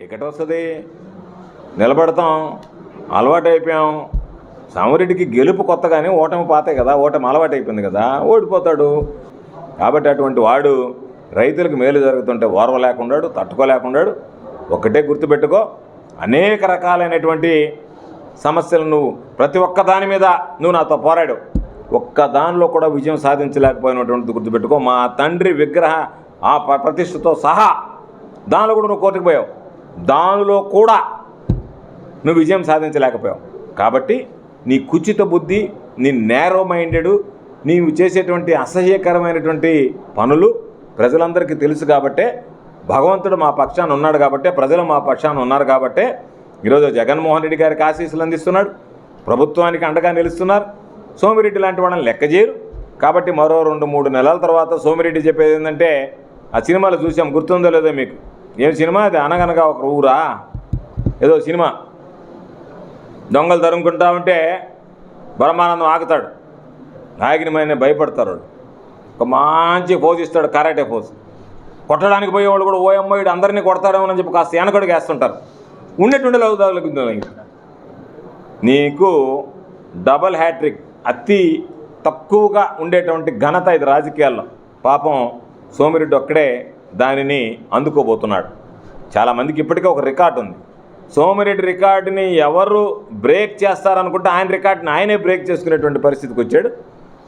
Ticket వస్తుంది. నిలబడతాం. అలవాటు అయిపోయాం సామిరెడ్డికి గెలుపు కొత్త కానీ ఓటమి పాతే కదా ఓటమి అలవాటు అయిపోయింది కదా ఓడిపోతాడు. కాబట్టి అటువంటి వాడు రైతులకు మేలు జరుగుతుంటే ఓర్వలేకుండాడు తట్టుకోలేకుండాడు. ఒక్కటే గుర్తుపెట్టుకో అనేక రకాలైనటువంటి సమస్యలు నువ్వు ప్రతి ఒక్క దాని మీద నువ్వు నాతో పోరాడు. ఒక్క దానిలో కూడా విజయం సాధించలేకపోయినటువంటి గుర్తుపెట్టుకో. మా తండ్రి విగ్రహ ఆ ప- ప్రతిష్టతో సహా దానిలో కూడా నువ్వు కోర్టుకు పోయావు. దానిలో కూడా నువ్వు విజయం సాధించలేకపోయావు. కాబట్టి నీ కుచిత బుద్ధి నీ నేరో మైండెడ్ నీవు చేసేటువంటి అసహ్యకరమైనటువంటి పనులు ప్రజలందరికీ తెలుసు కాబట్టే భగవంతుడు మా పక్షాన ఉన్నాడు కాబట్టే ప్రజలు మా పక్షాన ఉన్నారు కాబట్టే ఈరోజు జగన్మోహన్ రెడ్డి గారికి ఆశీస్సులు అందిస్తున్నాడు ప్రభుత్వానికి అండగా నిలుస్తున్నారు. సోమిరెడ్డి లాంటి వాళ్ళని లెక్క చేయరు. కాబట్టి మరో రెండు మూడు నెలల తర్వాత సోమిరెడ్డి చెప్పేది ఏంటంటే ఆ సినిమాలు చూసాం గుర్తుందో లేదో మీకు? ఏం సినిమా అది అనగనగా ఒక ఊరా? ఏదో సినిమా. దొంగలు తరుముకుంటా ఉంటే బ్రహ్మానందం ఆగుతాడు ఆగినమైన భయపడతారు ఒక మంచి పోజ్ ఇస్తాడు కరాటే పోజ్ కొట్టడానికి పోయేవాళ్ళు కూడా ఓ అమ్మాయిడు అందరినీ కొడతాడేమో అని చెప్పి కాస్త వెనకడికి వేస్తుంటారు. ఉండేటుండే లగుతాగుతుంది నీకు డబల్ హ్యాట్రిక్ అతి తక్కువగా ఉండేటువంటి ఘనత ఇది రాజకీయాల్లో. పాపం సోమిరెడ్డి ఒక్కడే దానిని అందుకోబోతున్నాడు. చాలామందికి ఇప్పటికే ఒక రికార్డు ఉంది. సోమిరెడ్డి రికార్డుని ఎవరు బ్రేక్ చేస్తారనుకుంటే ఆయన రికార్డుని ఆయనే బ్రేక్ చేసుకునేటువంటి పరిస్థితికి వచ్చాడు.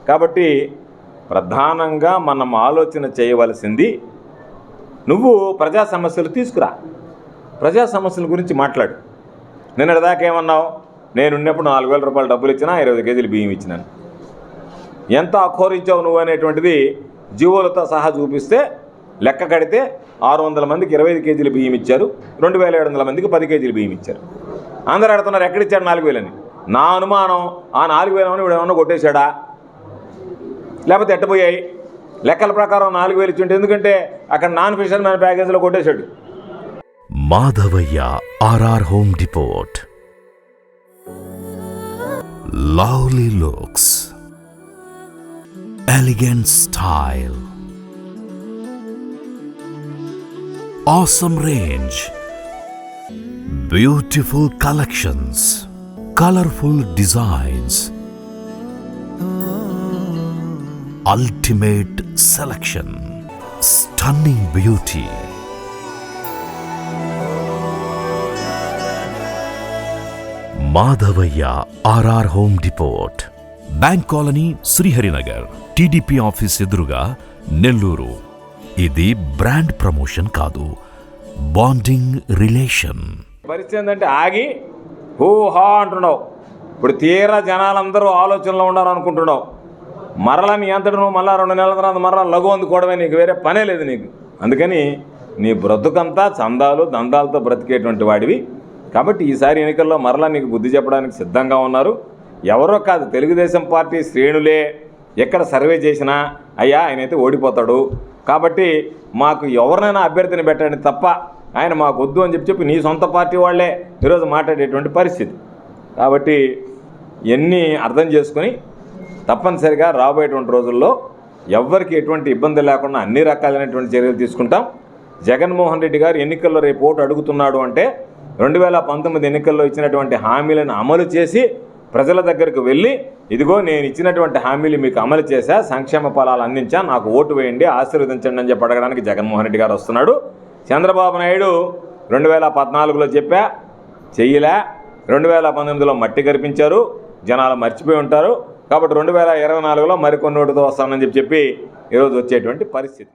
కాబట్టి ప్రధానంగా మనం ఆలోచన చేయవలసింది నువ్వు ప్రజా సమస్యలు తీసుకురా. ప్రజా సమస్యల గురించి మాట్లాడు. నిన్నటిదాకా ఏమన్నావు? నేను ఉన్నప్పుడు నాలుగు వేల రూపాయలు డబ్బులు ఇచ్చినా ఇరవై కేజీలు బియ్యం ఇచ్చినాను. ఎంత అఖోరించావు నువ్వు అనేటువంటిది జీవోలతో సహా చూపిస్తే లెక్క కడితే ఆరు వందల మందికి ఇరవై ఐదు కేజీలు బియ్యం ఇచ్చారు రెండు వేల ఏడు వందల మందికి పది కేజీలు బియ్యం ఇచ్చారు. అందరూ అడుగుతున్నారు ఎక్కడిచ్చాడు నాలుగు వేలని? నా అనుమానం ఆ నాలుగు వేలని వీడు ఏమన్నా కొట్టేశాడా? లేకపోతే ఎట్టపోయాయి లెక్కల ప్రకారం నాలుగు వేలు ఇచ్చింటే ఎందుకంటే అక్కడ నాన్ ఫిషర్ మ్యాన్ ప్యాకేజీలో కొట్టేశాడు. Madhavaiah RR home depot lovely looks. Elegant style. Awesome range beautiful collections colorful designs ultimate selection stunning beauty Madhavaiah RR home depot bank colony Sriharinagar TDP office ఎదురుగా నెల్లూరు ఇది బ్రాండ్ ప్రమోషన్ కాదు. Bonding relation. పరిస్థితి ఏంటంటే ఆగి who హా అంటున్నావు. ఇప్పుడు తీరా జనాలందరూ ఆలోచనలో ఉన్నారు అనుకుంటున్నావు మరలా నీ అంతటి నువ్వు మళ్ళా రెండు నెలల తర్వాత మరలా లఘు అందుకోవడమే నీకు వేరే పనే లేదు నీకు. అందుకని నీ బ్రతుకంతా చందాలు దందాలతో బ్రతికేటువంటి వాడివి. కాబట్టి ఈసారి ఎన్నికల్లో మరలా నీకు బుద్ధి చెప్పడానికి సిద్ధంగా ఉన్నారు. ఎవరో కాదు తెలుగుదేశం పార్టీ శ్రేణులే. ఎక్కడ సర్వే చేసినా అయ్యా ఆయనైతే ఓడిపోతాడు. కాబట్టి మాకు ఎవరినైనా అభ్యర్థిని పెట్టండి తప్ప ఆయన మాకు వద్దు అని చెప్పి చెప్పి నీ సొంత పార్టీ వాళ్ళే ఈరోజు మాట్లాడేటువంటి పరిస్థితి. కాబట్టి ఎన్ని అర్థం చేసుకొని తప్పనిసరిగా రాబోయేటువంటి రోజుల్లో ఎవరికి ఎటువంటి ఇబ్బంది లేకుండా అన్ని రకాలైనటువంటి చర్యలు తీసుకుంటాం. జగన్మోహన్ రెడ్డి గారు ఎన్నికల్లో రేపు ఓటు అడుగుతున్నాడు అంటే రెండు వేల పంతొమ్మిది ఎన్నికల్లో ఇచ్చినటువంటి హామీలను అమలు చేసి ప్రజల దగ్గరకు వెళ్ళి ఇదిగో నేను ఇచ్చినటువంటి హామీలు మీకు అమలు చేశా సంక్షేమ ఫలాలు అందించా నాకు ఓటు వేయండి ఆశీర్వదించండి అని చెప్పి అడగడానికి జగన్మోహన్ రెడ్డి గారు వస్తున్నాడు. చంద్రబాబు నాయుడు రెండు వేల పద్నాలుగులో చెప్పా చెయ్యలే. రెండు వేల పంతొమ్మిదిలో మట్టి కరిపించారు జనాలు మర్చిపోయి ఉంటారు. కాబట్టి రెండు వేల ఇరవై నాలుగులో మరికొన్ని ఓటుతో వస్తానని చెప్పి చెప్పి ఈరోజు వచ్చేటువంటి పరిస్థితి.